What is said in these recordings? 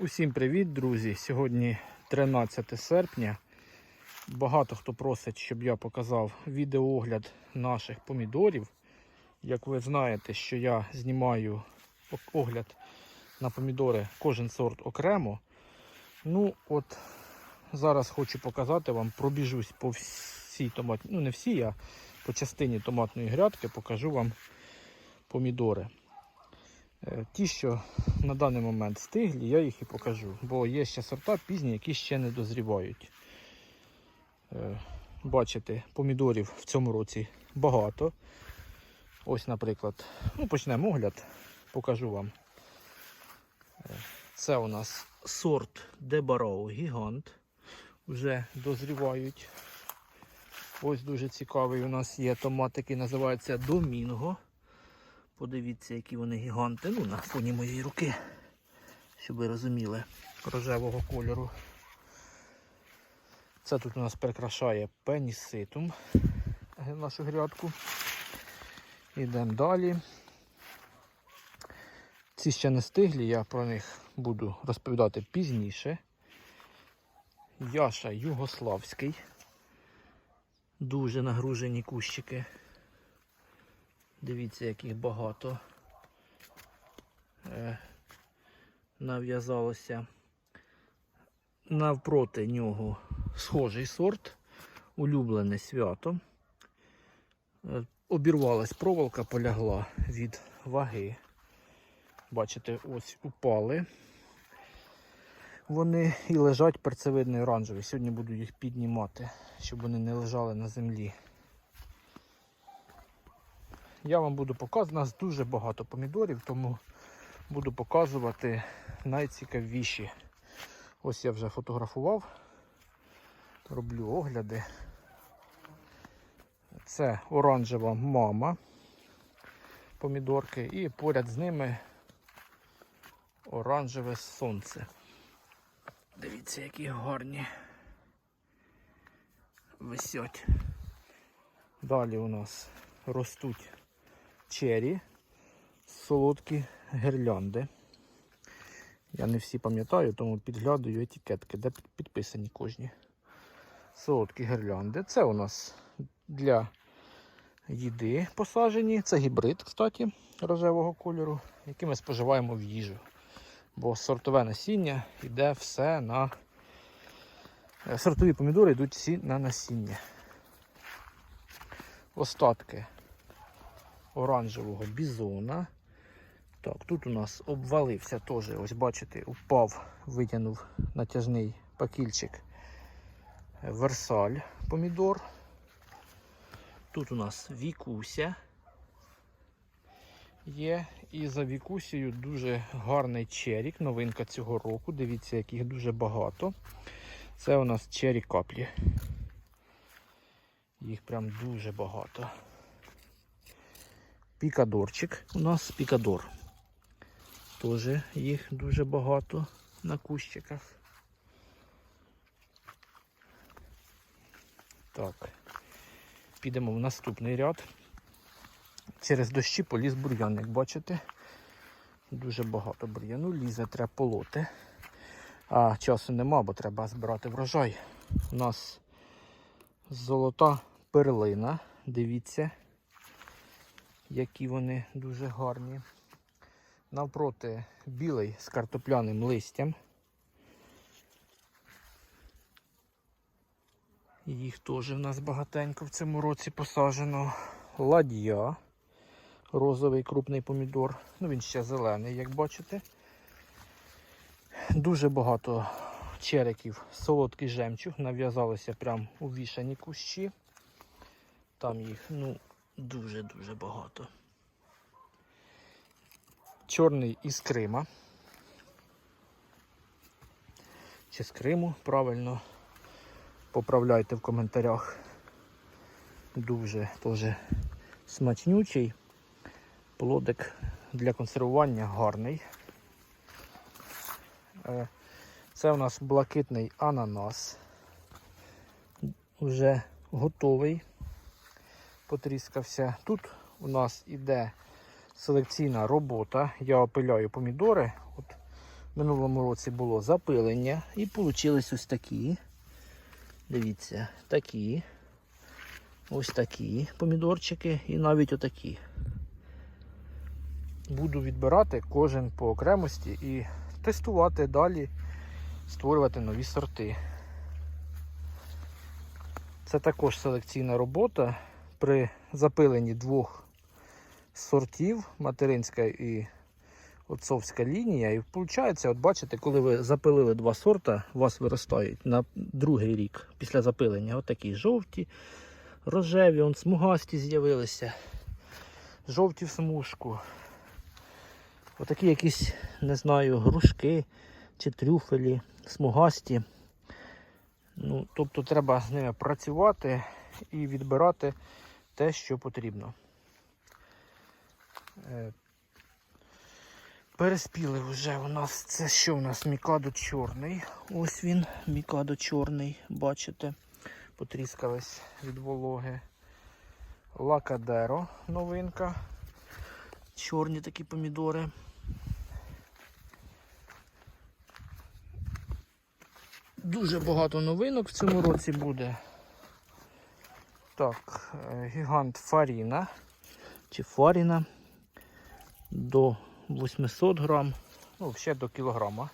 Усім привіт, друзі! Сьогодні 13 серпня. Багато хто просить, щоб я показав відеоогляд наших помідорів. Як ви знаєте, що я знімаю огляд на помідори кожен сорт окремо. Ну, от зараз хочу показати вам, пробіжусь по всій томатній, ну не всій, а по частині томатної грядки покажу вам помідори. Е, Ті, що на даний момент стиглі, я їх і покажу, бо є ще сорта пізні, які ще не дозрівають. Е, Бачите, помідорів в цьому році багато. Ось, наприклад, ну, почнемо огляд, покажу вам. Е, Це у нас сорт Дебароу Гігант. Вже дозрівають. Ось дуже цікавий у нас є томат, який називається Домінго. Подивіться, які вони гіганти. Ну, на фоні моєї руки, щоб ви розуміли, рожевого кольору. Це тут у нас прикрашає пеніситум нашу грядку. Йдемо далі. Ці ще не стиглі, я про них буду розповідати пізніше. Яша Югославський. Дуже нагружені кущики. Дивіться, яких багато е, нав'язалося. Навпроти нього схожий сорт, улюблене свято. Е, обірвалась проволока, полягла від ваги. Бачите, ось упали. Вони і лежать перцевидний оранжевий. Сьогодні буду їх піднімати, щоб вони не лежали на землі. Я вам буду показувати, у нас дуже багато помідорів, тому буду показувати найцікавіші. Ось я вже фотографував, роблю огляди. Це оранжева мама помідорки і поряд з ними оранжеве сонце. Дивіться, які гарні висять. Далі у нас ростуть чері, солодкі гірлянди. Я не всі пам'ятаю, тому підглядаю етикетки, де підписані кожні. Солодкі гірлянди. Це у нас для їди посаджені. Це гібрид, кстати, рожевого кольору, який ми споживаємо в їжу. Бо сортове насіння йде все на. Сортові помідори йдуть всі на насіння. Остатки оранжевого бізона. Так, тут у нас обвалився теж, ось бачите, упав, витягнув натяжний пакільчик Версаль помідор. Тут у нас вікуся є. І за вікусією дуже гарний черік, новинка цього року. Дивіться, яких дуже багато. Це у нас чері каплі. Їх прям дуже багато. Пікадорчик у нас пікадор. Теж їх дуже багато на кущиках. Так, підемо в наступний ряд. Через дощі поліз бур'ян, як бачите. Дуже багато бур'яну лізе, треба полоти. А часу нема, бо треба збирати врожай. У нас золота перлина. Дивіться, які вони дуже гарні. Навпроти білий з картопляним листям. Їх теж в нас багатенько в цьому році посаджено. Ладья, розовий крупний помідор. Ну він ще зелений, як бачите. Дуже багато череків, солодкий жемчуг, нав'язалися прямо у вішані кущі. Там їх ну, дуже-дуже багато. Чорний із Крима. Чи з Криму, правильно. Поправляйте в коментарях. Дуже теж смачнючий. Плодик для консервування гарний. Е, Це у нас блакитний ананас. Уже готовий. Потріскався. Тут у нас іде селекційна робота. Я опиляю помідори. От минулому році було запилення і вийшли ось такі. Дивіться, такі. Ось такі помідорчики і навіть отакі. Буду відбирати кожен по окремості і тестувати далі, створювати нові сорти. Це також селекційна робота при запиленні двох сортів, материнська і отцовська лінія. І виходить, от бачите, коли ви запилили два сорта, у вас виростають на другий рік після запилення. Отакі жовті, рожеві, он смугасті з'явилися. Жовті в смужку. Отакі якісь, не знаю, грушки чи трюфелі, смугасті. Ну, тобто треба з ними працювати і відбирати те, що потрібно. Е, Переспіли вже у нас це що у нас мікадо чорний. Ось він, мікадо чорний, бачите, потріскались від вологи. Лакадеро новинка. Чорні такі помідори. Дуже багато новинок в цьому році буде. Так, е, гігант Фаріна чи Фаріна до 800 грам, ну, ще до кілограма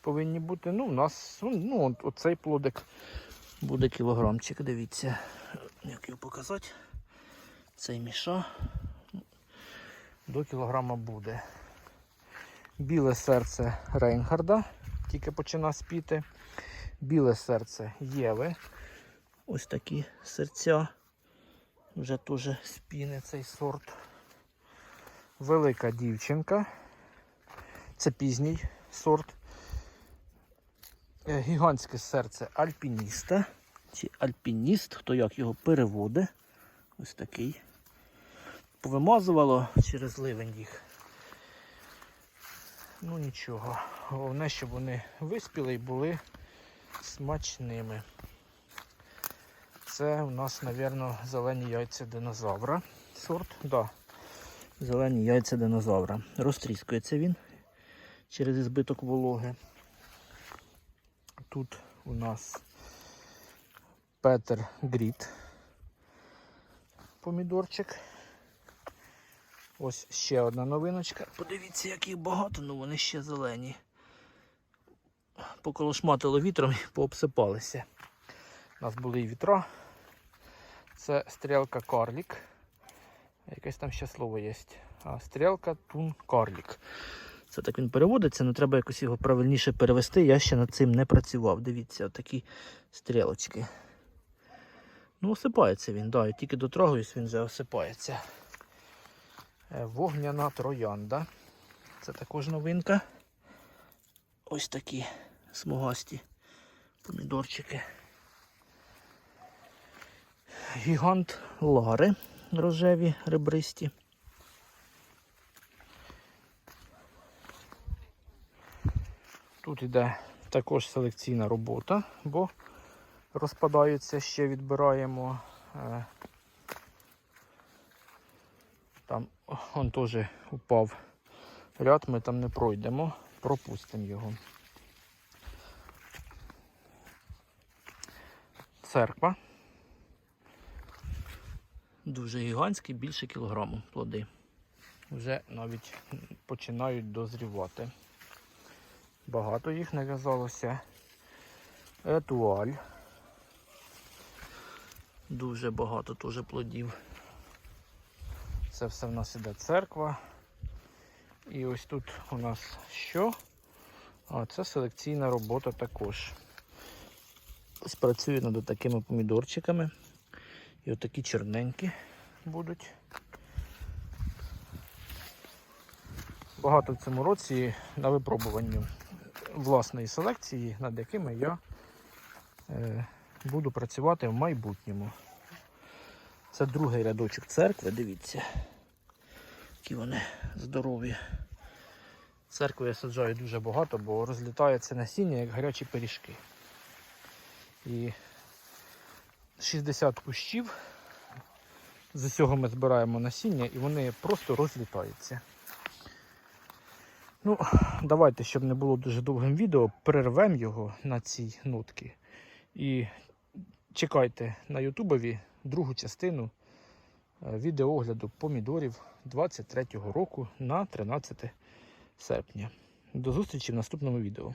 повинні бути. Ну, у нас ну, от, оцей плодик буде кілограмчик, дивіться, як його показати. Цей міша до кілограма буде. Біле серце Рейнгарда, тільки почина спіти. Біле серце Єви. Ось такі серця. Вже теж спіне цей сорт. Велика дівчинка. Це пізній сорт. Е, Гігантське серце альпініста. Чи альпініст, хто як його переводить. Ось такий. Повимазувало через ливень їх. Ну нічого. Головне, щоб вони виспіли і були смачними. Це у нас, мабуть, зелені яйця динозавра. Сорт, да. Зелені яйця динозавра. Розтріскується він через збиток вологи. Тут у нас Петер Гріт. Помідорчик. Ось ще одна новиночка. Подивіться, як їх багато, ну вони ще зелені. Поколошматило вітром і пообсипалися. У нас були і вітра. Це стрілка карлік. Якесь там ще слово є. А, стрілка тун карлік. Це так він переводиться, але треба якось його правильніше перевести. Я ще над цим не працював. Дивіться, такі стрілочки. Ну, осипається він, да, я тільки дотрагуюсь, він вже осипається. Е, Вогняна троянда. Це також новинка. Ось такі смугасті помідорчики. Гігант Лари рожеві ребристі. Тут йде також селекційна робота, бо розпадаються, ще відбираємо. Е, Там он теж упав ряд, ми там не пройдемо, пропустимо його. Церква. Дуже гігантський, більше кілограму плоди. Вже навіть починають дозрівати. Багато їх нав'язалося. Етуаль. Дуже багато теж плодів. Це все в нас іде церква. І ось тут у нас що? А це селекційна робота також. Ось працюю над такими помідорчиками. І отакі чорненькі будуть. Багато в цьому році на випробуванні власної селекції, над якими я е, буду працювати в майбутньому. Це другий рядочок церкви, дивіться, які вони здорові. Церкви я саджаю дуже багато, бо розлітається насіння, як гарячі пиріжки. І 60 кущів. З усього ми збираємо насіння і вони просто розлітаються. Ну, давайте, щоб не було дуже довгим відео, перервемо його на ці нотки. І чекайте на Ютубові другу частину е, відеоогляду помідорів 23-го року на 13 серпня. До зустрічі в наступному відео.